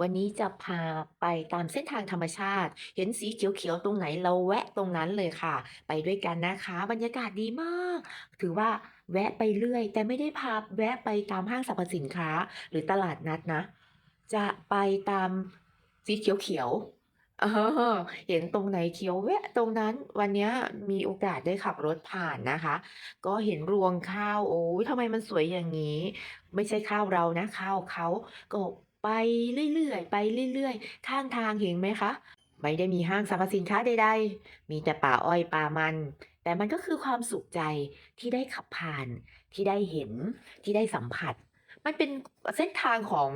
วันนี้จะพาไปตามเส้นทางธรรมชาติ เห็นสีเขียวๆตรงไหนเราแวะตรงนั้นเลยค่ะ ไปด้วยกันนะคะ บรรยากาศดีมาก ถือว่าแวะไปเรื่อย แต่ไม่ได้พาแวะไปตามห้างสรรพสินค้า หรือตลาดนัดนะ จะไปตามสีเขียวๆเห็นตรงไหนเขียวแวะตรงนั้นวันนี้มีโอกาสได้ขับรถผ่านนะคะ ก็เห็นรวงข้าวโอ๊ยทำไมมันสวยอย่างงี้ ไม่ใช่ข้าวเรานะข้าวเขาก็ ไปเรื่อยๆ ไปเรื่อยๆ ข้างทางเห็นไหมคะ ไม่ได้มีห้างสรรพสินค้าใดๆ มีแต่ป่าอ้อยป่ามัน แต่มันก็คือความสุขใจที่ได้ขับผ่าน ที่ได้เห็น ที่ได้สัมผัส มันเป็นเส้นทางของ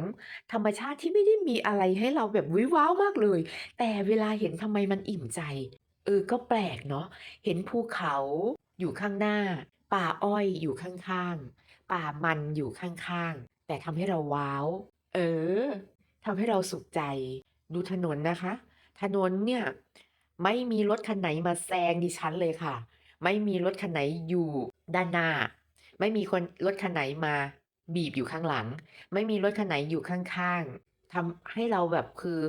ธรรมชาติที่ไม่ได้มีอะไรให้เราแบบวิวว้าวมากเลย แต่เวลาเห็นทำไมมันอิ่มใจ เออ ก็แปลกเนาะ เห็นภูเขาอยู่ข้างหน้า ป่าอ้อยอยู่ข้างๆ ป่ามันอยู่ข้างๆ แต่ทำให้เราว้าว ทำให้เราสุขใจ ดูถนนนะคะ ถนนเนี่ยไม่มีรถคันไหนมาแซงดิฉันเลยค่ะ ไม่มีรถคันไหนอยู่ด้านหน้า ไม่มีคนรถคันไหนมาบีบอยู่ข้างหลัง ไม่มีรถคันไหนอยู่ข้างๆทำให้เราแบบคือ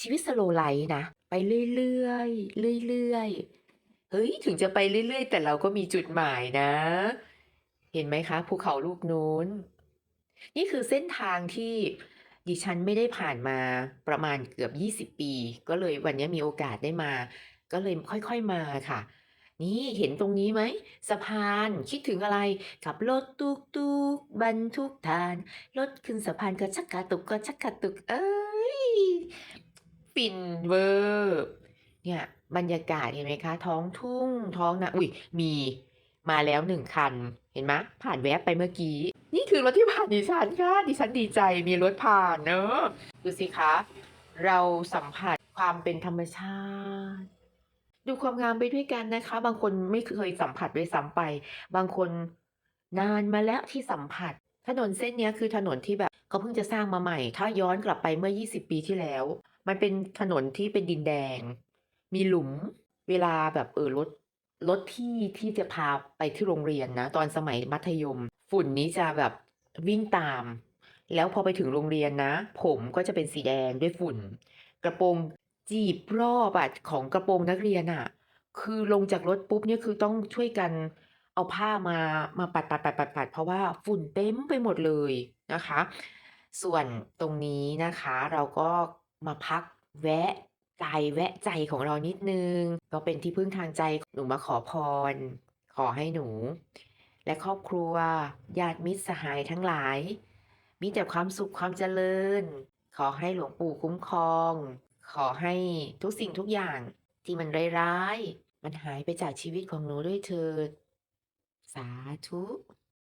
ชีวิต slow life นะ ไปเรื่อยๆเรื่อยๆเฮ้ยถึงจะไปเรื่อยๆ แต่เราก็มีจุดหมายนะ เห็นไหมคะภูเขาลูกนู้น นี่คือเส้นทางที่ ดิฉันไม่ได้ผ่านมาประมาณเกือบ 20 ปี ก็เลยวันนี้มีโอกาสได้มา ก็เลยค่อยๆมาค่ะ นี่เห็นตรงนี้ไหมสะพานคิดถึงอะไรขับรถตุ๊กบรรทุกถ่านรถขึ้นสะพานกระชักกระตุกกระชักกระตุก เอ๊ยฟินเวอร์เนี่ยบรรยากาศเห็นไหมคะ ท้องทุ่งท้องนาอุ๊ยมีมาแล้ว1คัน เห็นไหมผ่านแวบไปเมื่อกี้ นี่คือรถที่ผ่านดิฉันค่ะ ดิฉันดีใจมีรถผ่านเนาะดูสิคะ เราสัมผัสความเป็นธรรมชาติ ดูความงามไปด้วยกันนะคะ บางคนไม่เคยสัมผัสด้วยซ้ำไป บางคนนานมาแล้วที่สัมผัส ถนนเส้นนี้คือถนนที่แบบเขาเพิ่งจะสร้างมาใหม่ ถ้าย้อนกลับไปเมื่อ 20 ปีที่แล้ว มันเป็นถนนที่เป็นดินแดง มีหลุม เวลาแบบเออรถรถที่ที่จะพาไปที่โรงเรียนนะ ตอนสมัยมัธยม ฝุ่นนี้จะแบบวิ่งตาม แล้วพอไปถึงโรงเรียนนะ ผมก็จะเป็นสีแดงด้วยฝุ่น กระโปรงจีบรอบอะของกระโปรงนักเรียนน่ะคือลงจากรถปุ๊บเนี่ยคือต้องช่วยกันเอาผ้ามามาปัดๆๆๆๆเพราะว่าฝุ่นเต็มไปหมดเลยนะคะ ส่วนตรงนี้นะคะเราก็มาพักแวะกายแวะใจของเรานิดนึง ก็เป็นที่พึ่งทางใจหนูมาขอพร ขอให้หนู และครอบครัวญาติมิตรสหายทั้งหลาย มีแต่ความสุขความเจริญ ขอให้หลวงปู่คุ้มครอง ขอให้ทุกสิ่งทุกอย่างที่มันร้ายๆมันหายไปจากชีวิตของหนูด้วยเถิด สาธุ